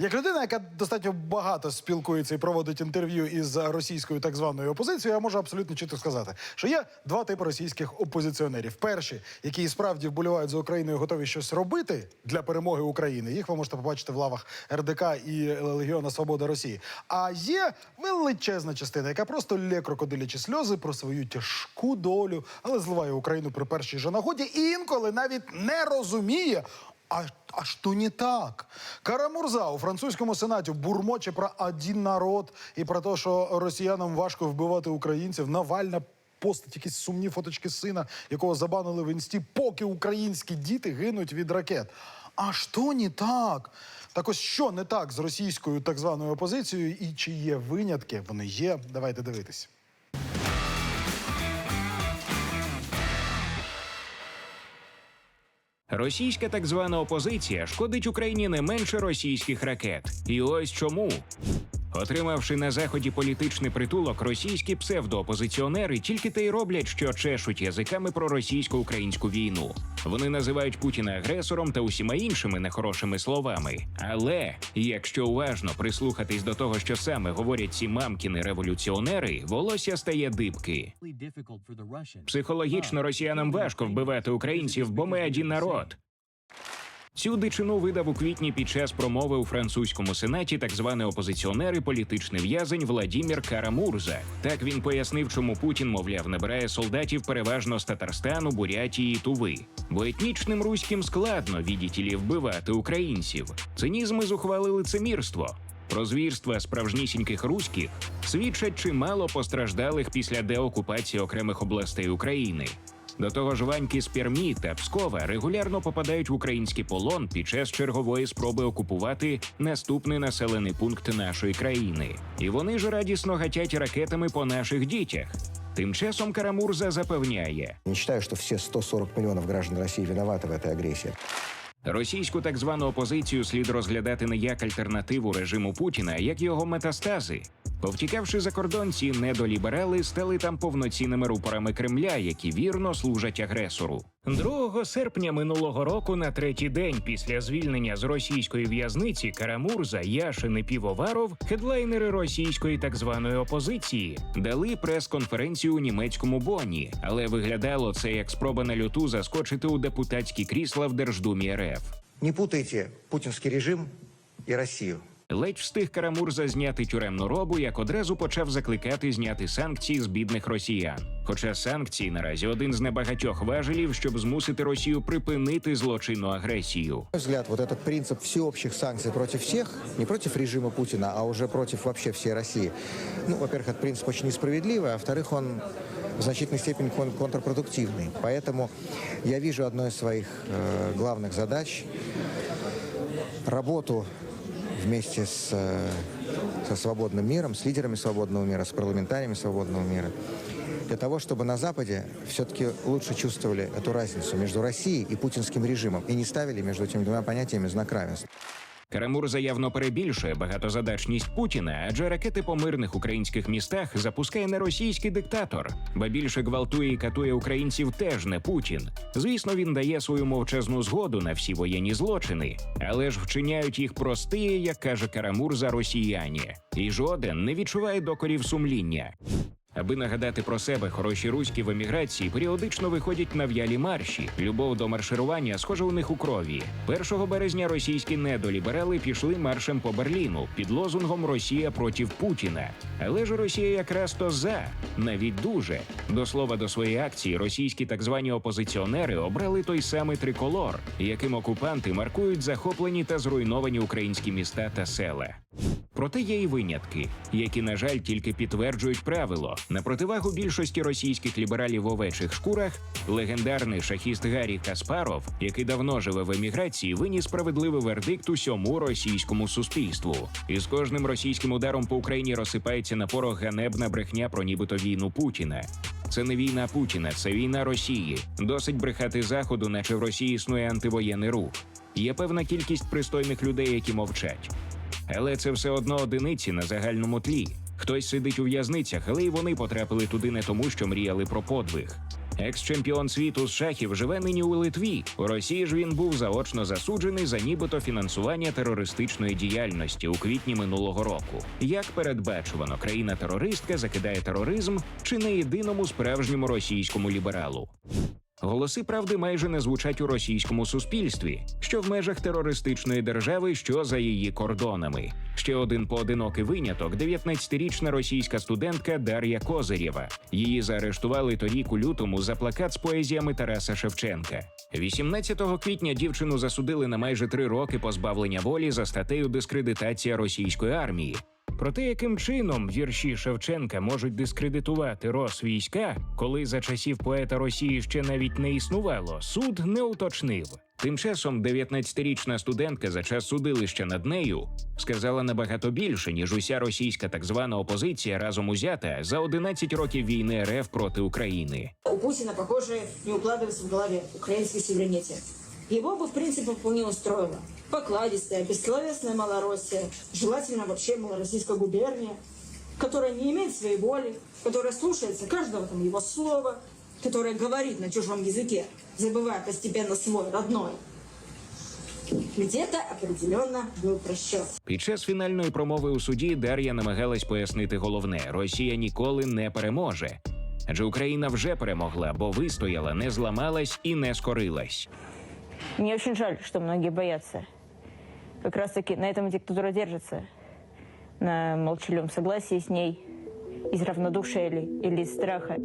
Як людина, яка достатньо багато спілкується і проводить інтерв'ю із російською так званою опозицією, я можу абсолютно чітко сказати, що є два типи російських опозиціонерів. Перші, які справді вболівають за Україною, готові щось робити для перемоги України. Їх ви можете побачити в лавах РДК і Легіона Свобода Росії. А є величезна частина, яка просто лє крокодилячі сльози про свою тяжку долю, але зливає Україну при першій же нагоді і інколи навіть не розуміє. А, а що не так? Карамурза у французькому сенаті бурмоче про один народ і про те, що росіянам важко вбивати українців. Навальна постить якісь сумні фоточки сина, якого забанили в інсті, поки українські діти гинуть від ракет. А що не так? Так ось що не так з російською так званою опозицією, і чи є винятки? Вони є. Давайте дивитись. Російська так звана опозиція шкодить Україні не менше російських ракет. І ось чому. Отримавши на заході політичний притулок, російські псевдоопозиціонери тільки те й роблять, що чешуть язиками про російсько-українську війну. Вони називають Путіна агресором та усіма іншими нехорошими словами. Але якщо уважно прислухатись до того, що саме говорять ці мамкіни революціонери, волосся стає дибки. Психологічно росіянам важко вбивати українців, бо ми один народ. Цю дичину видав у квітні під час промови у французькому сенаті так званий опозиціонер і політичний в'язень Владімір Карамурза. Так він пояснив, чому Путін, мовляв, набирає солдатів переважно з Татарстану, Бурятії і Туви. Бо етнічним руським складно відітілі вбивати українців. Цинізм і зухвали лицемірство. Про звірства справжнісіньких руських свідчать чимало постраждалих після деокупації окремих областей України. До того ж, ваньки з Пермі та Пскова регулярно попадають в український полон під час чергової спроби окупувати наступний населений пункт нашої країни. І вони ж радісно гатять ракетами по наших дітях. Тим часом Карамурза запевняє, Не считаю, что все 140 миллионов граждан России виноваты в этой агрессии. російську так звану опозицію слід розглядати не як альтернативу режиму Путіна, а як його метастази. Повтікавши за кордон, ці недоліберали стали там повноцінними рупорами Кремля, які вірно служать агресору. 2 серпня минулого року, на третій день після звільнення з російської в'язниці, Карамурза, Яшин і Півоваров, хедлайнери російської так званої опозиції, дали прес-конференцію у німецькому Бонні, але виглядало це як спроба на люту заскочити у депутатські крісла в Держдумі РФ. Не путайте путинский режим и Россию. Ледь встиг Карамурза зняти тюремну робу, як одразу почав закликати зняти санкції з бідних росіян. Хоча санкції наразі один з небагатьох важелів, щоб змусити Росію припинити злочинну агресію. На мой взгляд, вот этот принцип всеобщих санкций против всех, не против режима Путина, а уже против вообще всей России, ну, во-первых, этот принцип очень несправедливый, а во-вторых, он в значительной степени кон- контрпродуктивный. Поэтому я вижу одной из своих э, главных задач работу вместе с, э, со свободным миром, с лидерами свободного мира, с парламентариями свободного мира, для того, чтобы на Западе все-таки лучше чувствовали эту разницу между Россией и путинским режимом и не ставили между этими двумя понятиями знак равенства. Карамурза явно перебільшує багатозадачність Путіна, адже ракети по мирних українських містах запускає не російський диктатор, ба більше гвалтує і катує українців теж не Путін. Звісно, він дає свою мовчазну згоду на всі воєнні злочини, але ж вчиняють їх прості, як каже Карамурза, росіяні, і жоден не відчуває докорів сумління. Аби нагадати про себе, хороші руські в еміграції періодично виходять на в'ялі марші. Любов до марширування схожа у них у крові. 1 березня російські недоліберали пішли маршем по Берліну під лозунгом Росія проти Путіна. Але ж Росія якраз то за, навіть дуже. До слова до своєї акції російські так звані опозиціонери обрали той самий триколор, яким окупанти маркують захоплені та зруйновані українські міста та села. Проте є і винятки, які, на жаль, тільки підтверджують правило. На противагу більшості російських лібералів в овечих шкурах, легендарний шахіст Гаррі Каспаров, який давно живе в еміграції, виніс справедливий вердикт усьому російському суспільству. І з кожним російським ударом по Україні розсипається на порох ганебна брехня про нібито війну Путіна. Це не війна Путіна, це війна Росії. Досить брехати заходу, наче в Росії існує антивоєнний рух. Є певна кількість пристойних людей, які мовчать. Але це все одно одиниці на загальному тлі. Хтось сидить у в'язницях, але й вони потрапили туди не тому, що мріяли про подвиг. Екс-чемпіон світу з шахів живе нині у Литві. У Росії ж він був заочно засуджений за нібито фінансування терористичної діяльності у квітні минулого року. Як передбачувано, країна-терористка закидає тероризм чи не єдиному справжньому російському лібералу. Голоси правди майже не звучать у російському суспільстві, що в межах терористичної держави, що за її кордонами. Ще один поодинокий виняток: 19-річна російська студентка Дар'я Козирєва. Її заарештували торік у лютому за плакат з поезіями Тараса Шевченка. 18 квітня дівчину засудили на майже три роки позбавлення волі за статтею дискредитація російської армії. Про те, яким чином вірші Шевченка можуть дискредитувати Росвійська, коли за часів поета Росії ще навіть не існувало, суд не уточнив. Тим часом 19-річна студентка за час судилища над нею сказала набагато більше, ніж уся російська так звана опозиція разом узята за 11 років війни РФ проти України. У Путина, похоже, не укладывается в голове украинский суверенитет. Его бы, в принципе, вполне устроило. Покладистая, бессловесная Малороссия, желательно вообще малороссийская губерния, которая не имеет своей воли, которая слушается каждого там его слова, которая говорит на чужом языке, забывая постепенно свой, родной. Где-то определенно был просчет. Під час фінальної промови у суді Дар'я намагалась пояснити головне: Росія ніколи не переможе. Адже Україна вже перемогла, бо вистояла, не зламалась і не скорилась. Мне очень жаль, что многие боятся. Как раз-таки на этом диктатура держится. На молчаливом согласии с ней, из равнодушия или, или из страха.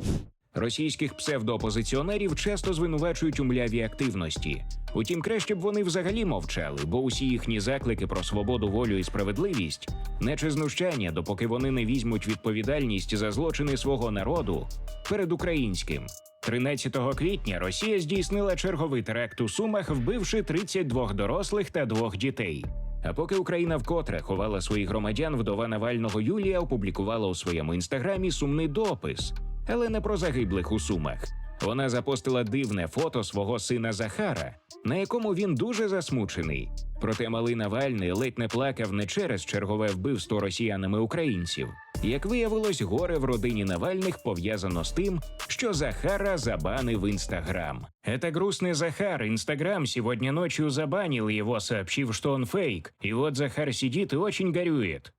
Російських псевдоопозиціонерів часто звинувачують у млявій активності. Утім, краще б вони взагалі мовчали, бо усі їхні заклики про свободу, волю і справедливість наче знущання, допоки вони не візьмуть відповідальність за злочини свого народу перед українським. 13 квітня Росія здійснила черговий теракт у Сумах, вбивши 32 дорослих та двох дітей. А поки Україна вкотре ховала своїх громадян, вдова Навального Юлія опублікувала у своєму інстаграмі сумний допис, але не про загиблих у Сумах. Вона запостила дивне фото свого сина Захара, на якому він дуже засмучений. Проте малий Навальний ледь не плакав не через чергове вбивство росіянами українців. Як виявилось, горе в родині Навальних пов'язано з тим, що Захара забанив Инстаграм. Это грустный Захар. Инстаграм сегодня ночью забанил его, сообщив, что он фейк. И вот Захар сидит и очень горюет.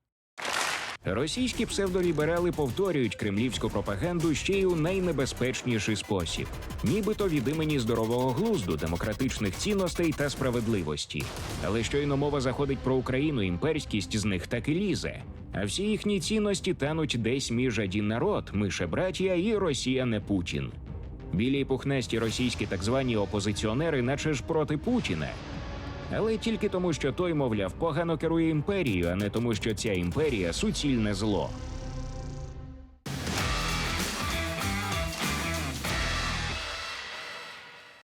Російські псевдоліберали повторюють кремлівську пропаганду ще й у найнебезпечніший спосіб, нібито від імені здорового глузду, демократичних цінностей та справедливості. Але щойно мова заходить про Україну, імперськість з них так і лізе. А всі їхні цінності тануть десь між один народ, мише братія і Росія не Путін. Білі й пухнасті російські так звані опозиціонери, наче ж проти Путіна. Але тільки тому, що той, мовляв, погано керує імперією, а не тому, що ця імперія суцільне зло.